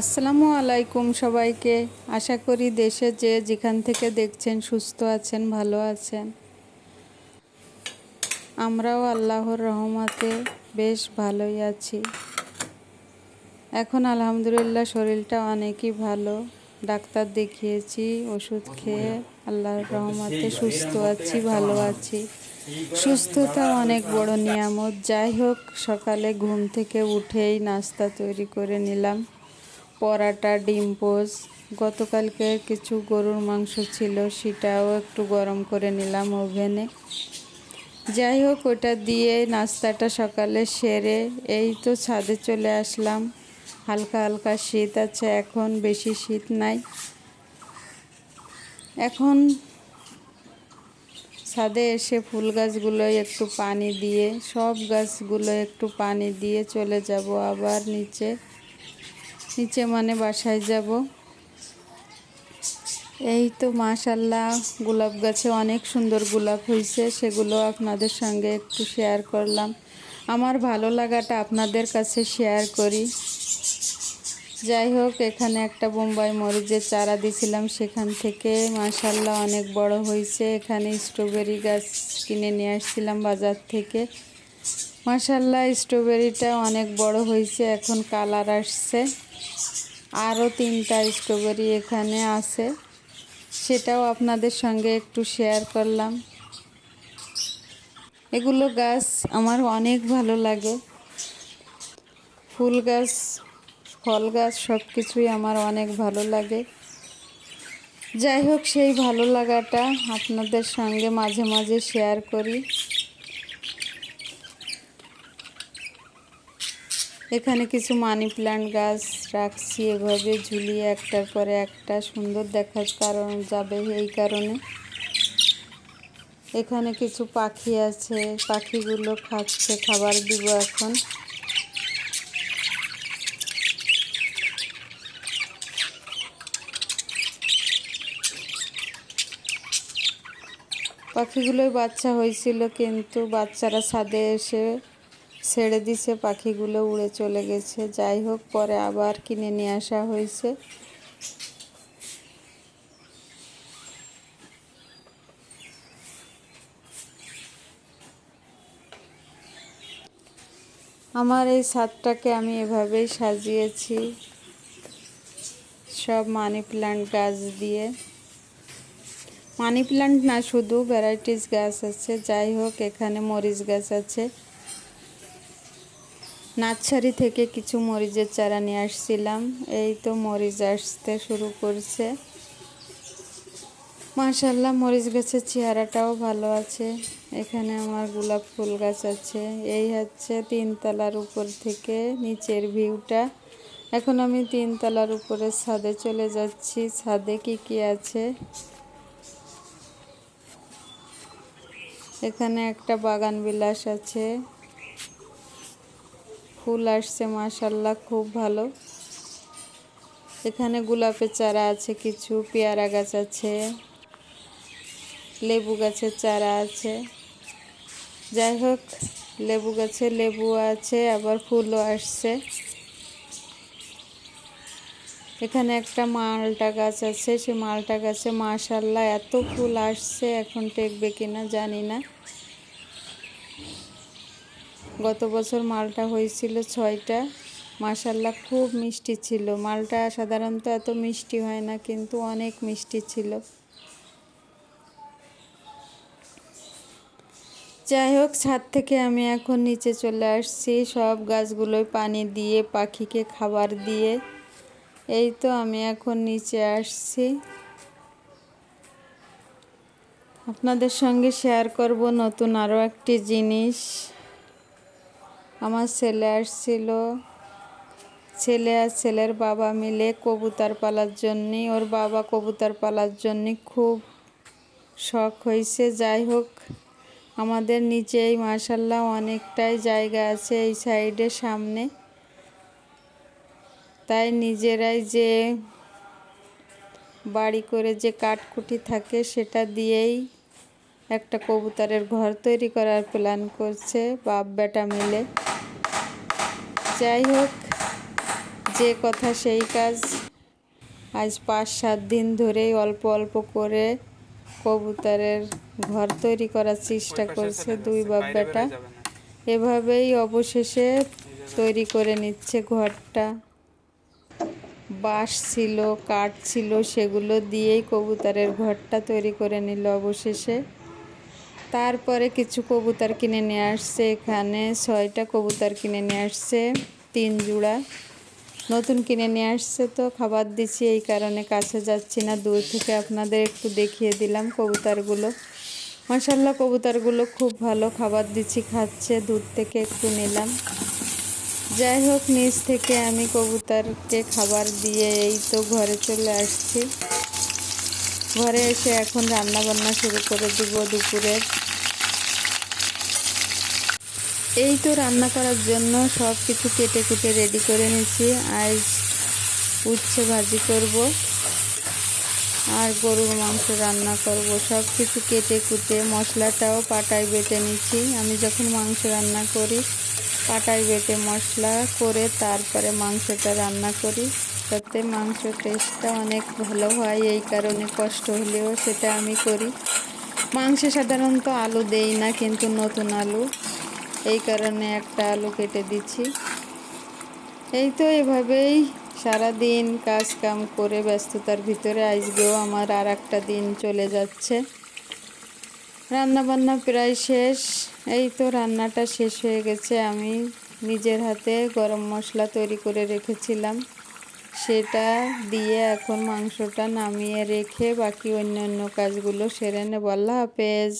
আসসালামু আলাইকুম সবাইকে। আশা করি দেশে যে যেখান থেকে দেখছেন সুস্থ আছেন, ভালো আছেন। আমরাও আল্লাহর রহমতে বেশ ভালোই আছি। এখন আলহামদুলিল্লাহ শরীরটা অনেকই ভালো। ডাক্তার দেখিয়েছি, ওষুধ খেয়ে আল্লাহর রহমতে সুস্থ আছি, ভালো আছি। সুস্থতা অনেক বড় নিয়ামত। যাই হোক, সকালে ঘুম থেকে উঠেই নাস্তা তৈরি করে নিলাম। পরাটা ডিম পোজ গতকালকে কিছু গরুর মাংস ছিল, সেটাও একটু গরম করে নিলাম ওভেনে। যাই হোক, ওটা দিয়ে নাস্তাটা সকালে সেরে এই তো ছাদে চলে আসলাম। হালকা হালকা শীত আছে, এখন বেশি শীত নাই। এখন ছাদে এসে ফুল গাছগুলো একটু পানি দিয়ে, সব গাছগুলো একটু পানি দিয়ে চলে যাব আবার নিচে। নিচে মানে বাসায় যাব। এই তো মাশাল্লাহ গোলাপ গাছে অনেক সুন্দর গোলাপ হয়েছে সেগুলো আপনাদের সঙ্গে একটু শেয়ার করলাম। আমার ভালো লাগাটা আপনাদের কাছে শেয়ার করি। যাই হোক, এখানে একটা বোম্বাই মরিচের চারা দিছিলাম, সেখান থেকে মাশাল্লাহ অনেক বড় হয়েছে এখানে স্ট্রবেরি গাছ কিনে নিয়ে আসছিলাম বাজার থেকে। মাশাল্লাহ স্ট্রবেরিটা অনেক বড় হয়েছে এখন কালার আসছে। আরও তিনটা স্ট্রবেরি এখানে আছে। সেটাও আপনাদের সঙ্গে একটু শেয়ার করলাম। এগুলো গাছ আমার অনেক ভালো লাগে। ফুল গাছ, ফল গাছ সব কিছুই আমার অনেক ভালো লাগে। যাই হোক, সেই ভালো লাগাটা আপনাদের সঙ্গে মাঝে মাঝে শেয়ার করি। এখানে কিছু মানি প্ল্যান্ট গাছ রাখছি এভাবে ঝুলিয়ে একটার পরে একটা সুন্দর দেখার কারণ যাবে এই কারণে। এখানে কিছু পাখি আছে, পাখিগুলো খাচ্ছে, খাবার দিব এখন। পাখিগুলোই বাচ্চা হয়েছিল, কিন্তু বাচ্চারা ছাদে এসে ছেড়ে দিছে, পাখিগুলো উড়ে চলে গেছে। যাই হোক, পরে আবার কিনে নিয়ে আসা হয়েছে। আমার এই ছাদটাকে আমি এভাবেই সাজিয়েছি, সব মানি প্ল্যান্ট গাছ দিয়ে। মানি প্ল্যান্ট না, শুধু ভ্যারাইটিস গাছ আছে। যাই হোক, এখানে মরিচ গাছ আছে। নার্সারি থেকে কিছু মরিচের চারা নিয়ে আসছিলাম। এই তো মরিচ আসতে শুরু করছে। মাশাল্লাহ মরিচ গাছের চেহারাটাও ভালো আছে। এখানে আমার গোলাপ ফুল গাছ আছে। এই হচ্ছে তিনতলার উপর থেকে নিচের ভিউটা। এখন আমি তিনতলার উপরে ছাদে চলে যাচ্ছি। ছাদে কি কি আছে? এখানে একটা বাগান বিলাস আছে। ফুল আসছে মাশাল্লাহ খুব ভালো। এখানে গোলাপের চারা আছে, কিছু পেয়ারা গাছ আছে, লেবু গাছের চারা আছে। যাই হোক, লেবু গাছে লেবু আছে, আবার ফুলও আসছে। এখানে একটা মালটা গাছ আছে সে মালটা গাছে মাশাল্লাহ এত ফুল আসছে, এখন টেকবে কিনা জানি না। গত বছর মালটা হয়েছিল ছয়টা। মাশাল্লাহ খুব মিষ্টি ছিল। মালটা সাধারণত এত মিষ্টি হয় না, কিন্তু অনেক মিষ্টি ছিল। যাই হোক, ছাদ থেকে আমি এখন নিচে চলে আসছি। সব গাছগুলোয় পানি দিয়ে, পাখিকে খাবার দিয়ে। এই তো আমি এখন নিচে আসছি। আপনাদের সঙ্গে শেয়ার করব নতুন আরও একটি জিনিস। আমার ছেলে আসছিল। ছেলে আর ছেলের বাবা মিলে কবুতর পালার জন্যে, ওর বাবা কবুতর পালার জন্যে খুব শখ হয়েছে। যাই হোক, আমাদের নিচেই মার্শাল্লাহ অনেকটাই জায়গা আছে এই সাইডে সামনে। তাই নিজেরাই যে বাড়ি করে যে কাঠকুটি থাকে, সেটা দিয়েই একটা কবুতরের ঘর তৈরি করার প্ল্যান করছে বাপ বেটা মিলে। যাই হোক যে কথা সেই কাজ। আজ পাঁচ সাত দিন ধরেই অল্প অল্প করে কবুতরের ঘর তৈরি করার চেষ্টা করছে দুই বাপ বেটা। এভাবেই অবশেষে তৈরি করে নিচ্ছে ঘরটা। বাঁশ ছিল কাঠ ছিল সেগুলো দিয়েই কবুতরের ঘরটা তৈরি করে নিল অবশেষে। তারপরে কিছু কবুতর কিনে নিয়ে আসছে এখানে, ছয়টা কবুতর কিনে নিয়ে আসছে, তিন জোড়া। নতুন কিনে নিয়ে আসছে তো, খাবার দিচ্ছি, এই কারণে কাছে যাচ্ছি না। দূর থেকে আপনাদের একটু দেখিয়ে দিলাম কবুতরগুলো। মাসাল্লাহ কবুতরগুলো খুব ভালো খাবার দিচ্ছি, খাচ্ছে, দূর থেকে একটু নিলাম। যাই হোক, নিচ থেকে আমি কবুতরকে খাবার দিয়ে এই তো ঘরে চলে আসছি। ঘরে এসে এখন রান্না বান্না শুরু করে দিব দুপুরের। এই তো রান্না করার জন্য সব কিছু কেটে কুটে রেডি করে নিয়েছি। আজ উচ্ছে ভাজি করব আর গরুর মাংস রান্না করব। সব কিছু কেটে কুটে মশলাটাও পাটায় বেটে নিচ্ছি। আমি যখন মাংস রান্না করি, পাটায় বেটে মশলা করে তারপরে মাংসটা রান্না করি। তাতে মাংস টেস্টটা অনেক ভালো হয়, এই কারণে কষ্ট হলেও সেটা আমি করি। মাংসে সাধারণত আলু দেই না, কিন্তু নতুন আলু এই কারণে একটা আলু কেটে দিচ্ছি। এই তো এভাবেই সারা দিন কাজ কাম করে ব্যস্ততার ভিতরে আজকেও আমার আর একটা দিন চলে যাচ্ছে। রান্না বান্না প্রায় শেষ। এই তো রান্নাটা শেষ হয়ে গেছে। আমি নিজের হাতে গরম মশলা তৈরি করে রেখেছিলাম। সেটা দিয়ে এখন মাংসটা নামিয়ে রেখে বাকি অন্য অন্য কাজগুলো সেরে নেব। আল্লাহ হাফেজ।